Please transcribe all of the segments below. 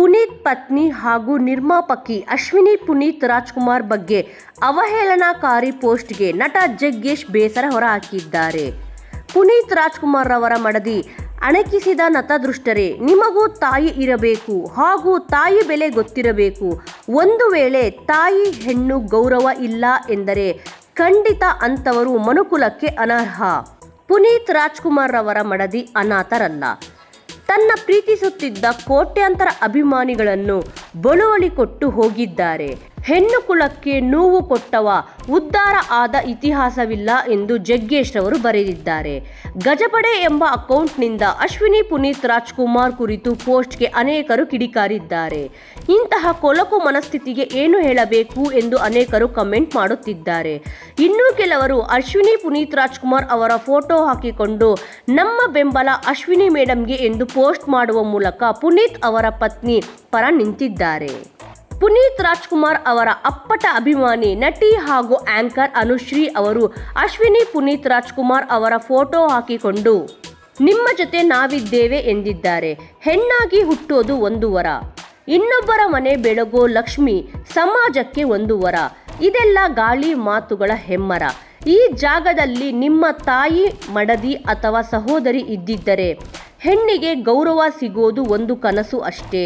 ಪುನೀತ್ ಪತ್ನಿ ಹಾಗೂ ನಿರ್ಮಾಪಕಿ ಅಶ್ವಿನಿ ಪುನೀತ್ ರಾಜ್ಕುಮಾರ್ ಬಗ್ಗೆ ಅವಹೇಳನಕಾರಿ ಪೋಸ್ಟ್ಗೆ ನಟ ಜಗ್ಗೇಶ್ ಬೇಸರ ಹೊರಹಾಕಿದ್ದಾರೆ. ಪುನೀತ್ ರಾಜ್ಕುಮಾರ್ ಅವರ ಮಡದಿ ಅಣಕಿಸಿದ ನತದೃಷ್ಟರೇ ನಿಮಗೂ ತಾಯಿ ಇರಬೇಕು ಹಾಗೂ ತಾಯಿ ಬೆಲೆ ಗೊತ್ತಿರಬೇಕು. ಒಂದು ವೇಳೆ ತಾಯಿ ಹೆಣ್ಣು ಗೌರವ ಇಲ್ಲ ಎಂದರೆ ಖಂಡಿತ ಅಂಥವರು ಮನುಕುಲಕ್ಕೆ ಅನರ್ಹ. ಪುನೀತ್ ರಾಜ್ಕುಮಾರ್ ಅವರ ಮಡದಿ ಅನಾಥರಲ್ಲ. ತನ್ನ ಪ್ರೀತಿಸುತ್ತಿದ್ದ ಕೋಟ್ಯಾಂತರ ಅಭಿಮಾನಿಗಳನ್ನು ಬಳುವಳಿ ಕೊಟ್ಟು ಹೋಗಿದ್ದಾರೆ. ಹೆಣ್ಣು ಕುಲಕ್ಕೆ ನೋವು ಕೊಟ್ಟವ ಉದ್ಧಾರ ಆದ ಇತಿಹಾಸವಿಲ್ಲ ಎಂದು ಜಗ್ಗೇಶ್ ರವರು ಬರೆದಿದ್ದಾರೆ. ಗಜಪಡೆ ಎಂಬ ಅಕೌಂಟ್ನಿಂದ ಅಶ್ವಿನಿ ಪುನೀತ್ ರಾಜ್ಕುಮಾರ್ ಕುರಿತು ಪೋಸ್ಟ್ಗೆ ಅನೇಕರು ಕಿಡಿಕಾರಿದ್ದಾರೆ. ಇಂತಹ ಕೊಲಕು ಮನಸ್ಥಿತಿಗೆ ಏನು ಹೇಳಬೇಕು ಎಂದು ಅನೇಕರು ಕಮೆಂಟ್ ಮಾಡುತ್ತಿದ್ದಾರೆ. ಇನ್ನೂ ಕೆಲವರು ಅಶ್ವಿನಿ ಪುನೀತ್ ರಾಜ್ಕುಮಾರ್ ಅವರ ಫೋಟೋ ಹಾಕಿಕೊಂಡು, ನಮ್ಮ ಬೆಂಬಲ ಅಶ್ವಿನಿ ಮೇಡಮ್ಗೆ ಎಂದು ಪೋಸ್ಟ್ ಮಾಡುವ ಮೂಲಕ ಪುನೀತ್ ಅವರ ಪತ್ನಿ ಪರ ನಿಂತಿದ್ದಾರೆ. ಪುನೀತ್ ರಾಜ್ಕುಮಾರ್ ಅವರ ಅಪ್ಪಟ ಅಭಿಮಾನಿ, ನಟಿ ಹಾಗೂ ಆಂಕರ್ ಅನುಶ್ರೀ ಅವರು ಅಶ್ವಿನಿ ಪುನೀತ್ ರಾಜ್ಕುಮಾರ್ ಅವರ ಫೋಟೋ ಹಾಕಿಕೊಂಡು, ನಿಮ್ಮ ಜೊತೆ ನಾವಿದ್ದೇವೆ ಎಂದಿದ್ದಾರೆ. ಹೆಣ್ಣಾಗಿ ಹುಟ್ಟೋದು ಒಂದು ವರ. ಇನ್ನೊಬ್ಬರ ಮನೆ ಬೆಳಗೋ ಲಕ್ಷ್ಮಿ, ಸಮಾಜಕ್ಕೆ ಒಂದು ವರ. ಇದೆಲ್ಲ ಗಾಳಿ ಮಾತುಗಳ ಹೆಮ್ಮರ. ಈ ಜಾಗದಲ್ಲಿ ನಿಮ್ಮ ತಾಯಿ, ಮಡದಿ ಅಥವಾ ಸಹೋದರಿ ಇದ್ದಿದ್ದರೆ, ಹೆಣ್ಣಿಗೆ ಗೌರವ ಸಿಗೋದು ಒಂದು ಕನಸು ಅಷ್ಟೇ.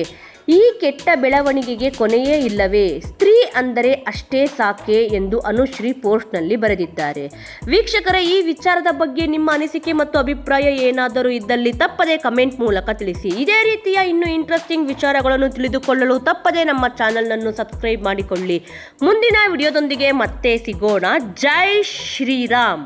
ಈ ಕೆಟ್ಟ ಬೆಳವಣಿಗೆಗೆ ಕೊನೆಯೇ ಇಲ್ಲವೇ? ಸ್ತ್ರೀ ಅಂದರೆ ಅಷ್ಟೇ ಸಾಕೆ ಎಂದು ಅನುಶ್ರೀ ಪೋಸ್ಟ್ನಲ್ಲಿ ಬರೆದಿದ್ದಾರೆ. ವೀಕ್ಷಕರ, ಈ ವಿಚಾರದ ಬಗ್ಗೆ ನಿಮ್ಮ ಅನಿಸಿಕೆ ಮತ್ತು ಅಭಿಪ್ರಾಯ ಏನಾದರೂ ಇದ್ದಲ್ಲಿ ತಪ್ಪದೇ ಕಮೆಂಟ್ ಮೂಲಕ ತಿಳಿಸಿ. ಇದೇ ರೀತಿಯ ಇನ್ನೂ ಇಂಟ್ರೆಸ್ಟಿಂಗ್ ವಿಚಾರಗಳನ್ನು ತಿಳಿದುಕೊಳ್ಳಲು ತಪ್ಪದೇ ನಮ್ಮ ಚಾನಲ್ನನ್ನು ಸಬ್ಸ್ಕ್ರೈಬ್ ಮಾಡಿಕೊಳ್ಳಿ. ಮುಂದಿನ ವಿಡಿಯೋದೊಂದಿಗೆ ಮತ್ತೆ ಸಿಗೋಣ. ಜೈ ಶ್ರೀರಾಮ್!